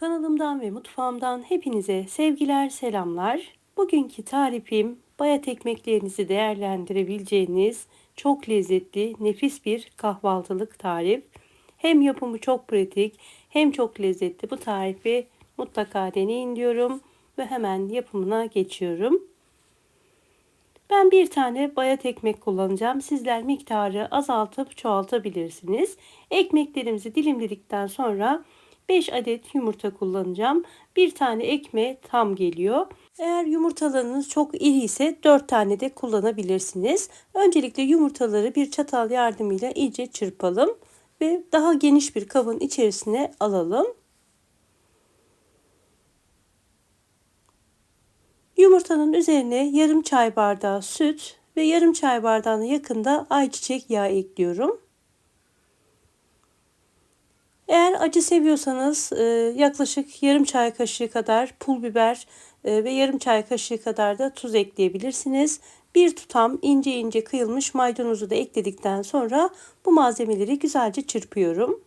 Kanalımdan ve mutfağımdan hepinize sevgiler, selamlar. Bugünkü tarifim bayat ekmeklerinizi değerlendirebileceğiniz çok lezzetli, nefis bir kahvaltılık tarif. Hem yapımı çok pratik, hem çok lezzetli bu tarifi mutlaka deneyin diyorum ve hemen yapımına geçiyorum. Ben bir tane bayat ekmek kullanacağım. Sizler miktarı azaltıp çoğaltabilirsiniz. Ekmeklerimizi dilimledikten sonra 5 adet yumurta kullanacağım. Bir tane ekmeğe tam geliyor. Eğer yumurtalarınız çok iri ise 4 tane de kullanabilirsiniz. Öncelikle yumurtaları bir çatal yardımıyla iyice çırpalım ve daha geniş bir kabın içerisine alalım. Yumurtanın üzerine yarım çay bardağı süt ve yarım çay bardağına yakında ayçiçek yağı ekliyorum. Eğer acı seviyorsanız e, yaklaşık yarım çay kaşığı kadar pul biber e, ve yarım çay kaşığı kadar da tuz ekleyebilirsiniz. Bir tutam ince ince kıyılmış maydanozu da ekledikten sonra bu malzemeleri güzelce çırpıyorum.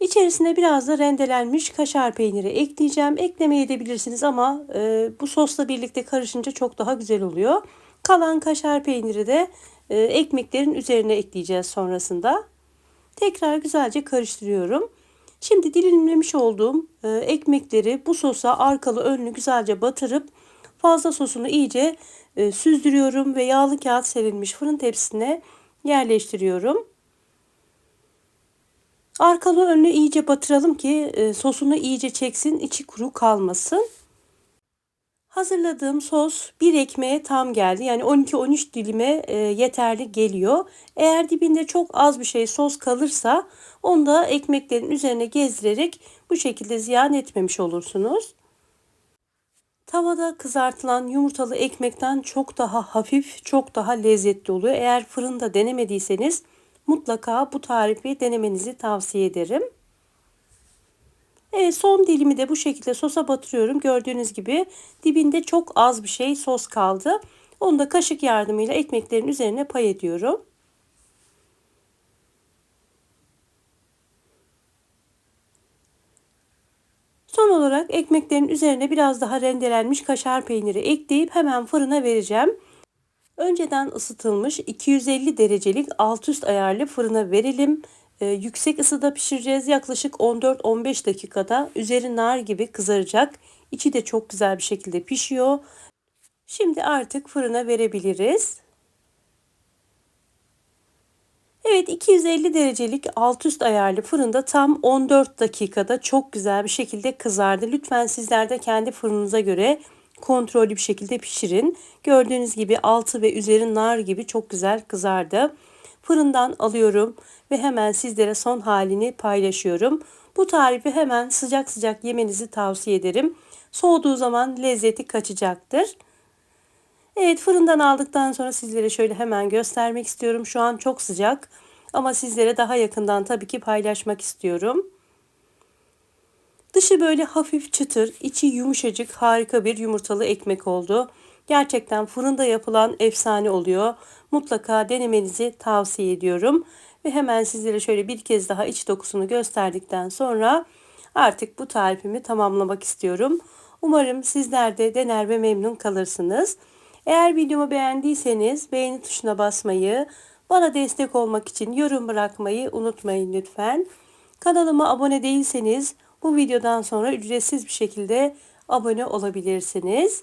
İçerisine biraz da rendelenmiş kaşar peyniri ekleyeceğim. Eklemeye edebilirsiniz ama e, bu sosla birlikte karışınca çok daha güzel oluyor. Kalan kaşar peyniri de e, ekmeklerin üzerine ekleyeceğiz sonrasında. Tekrar güzelce karıştırıyorum. Şimdi dilimlemiş olduğum e, ekmekleri bu sosa arkalı önlü güzelce batırıp fazla sosunu iyice e, süzdürüyorum ve yağlı kağıt serilmiş fırın tepsisine yerleştiriyorum. Arkalı önlü iyice batıralım ki e, sosunu iyice çeksin, içi kuru kalmasın. Hazırladığım sos bir ekmeğe tam geldi. Yani 12-13 dilime e, yeterli geliyor. Eğer dibinde çok az bir şey sos kalırsa onu da ekmeklerin üzerine gezdirerek bu şekilde ziyan etmemiş olursunuz. Tavada kızartılan yumurtalı ekmekten çok daha hafif, çok daha lezzetli oluyor. Eğer fırında denemediyseniz mutlaka bu tarifi denemenizi tavsiye ederim. Evet son dilimi de bu şekilde sosa batırıyorum. Gördüğünüz gibi dibinde çok az bir şey sos kaldı. Onu da kaşık yardımıyla ekmeklerin üzerine pay ediyorum. Son olarak ekmeklerin üzerine biraz daha rendelenmiş kaşar peyniri ekleyip hemen fırına vereceğim. Önceden ısıtılmış 250 derecelik alt üst ayarlı fırına verelim. Ee, yüksek ısıda pişireceğiz. Yaklaşık 14-15 dakikada üzeri nar gibi kızaracak. İçi de çok güzel bir şekilde pişiyor. Şimdi artık fırına verebiliriz. Evet 250 derecelik alt üst ayarlı fırında tam 14 dakikada çok güzel bir şekilde kızardı. Lütfen sizler de kendi fırınınıza göre kontrollü bir şekilde pişirin. Gördüğünüz gibi altı ve üzeri nar gibi çok güzel kızardı. Fırından alıyorum ve hemen sizlere son halini paylaşıyorum. Bu tarifi hemen sıcak sıcak yemenizi tavsiye ederim. Soğuduğu zaman lezzeti kaçacaktır. Evet fırından aldıktan sonra sizlere şöyle hemen göstermek istiyorum. Şu an çok sıcak ama sizlere daha yakından tabii ki paylaşmak istiyorum. Dışı böyle hafif çıtır, içi yumuşacık harika bir yumurtalı ekmek oldu. Gerçekten fırında yapılan efsane oluyor. Mutlaka denemenizi tavsiye ediyorum. Ve hemen sizlere şöyle bir kez daha iç dokusunu gösterdikten sonra artık bu tarifimi tamamlamak istiyorum. Umarım sizler de dener ve memnun kalırsınız. Eğer videomu beğendiyseniz beğeni tuşuna basmayı, bana destek olmak için yorum bırakmayı unutmayın lütfen. Kanalıma abone değilseniz bu videodan sonra ücretsiz bir şekilde abone olabilirsiniz.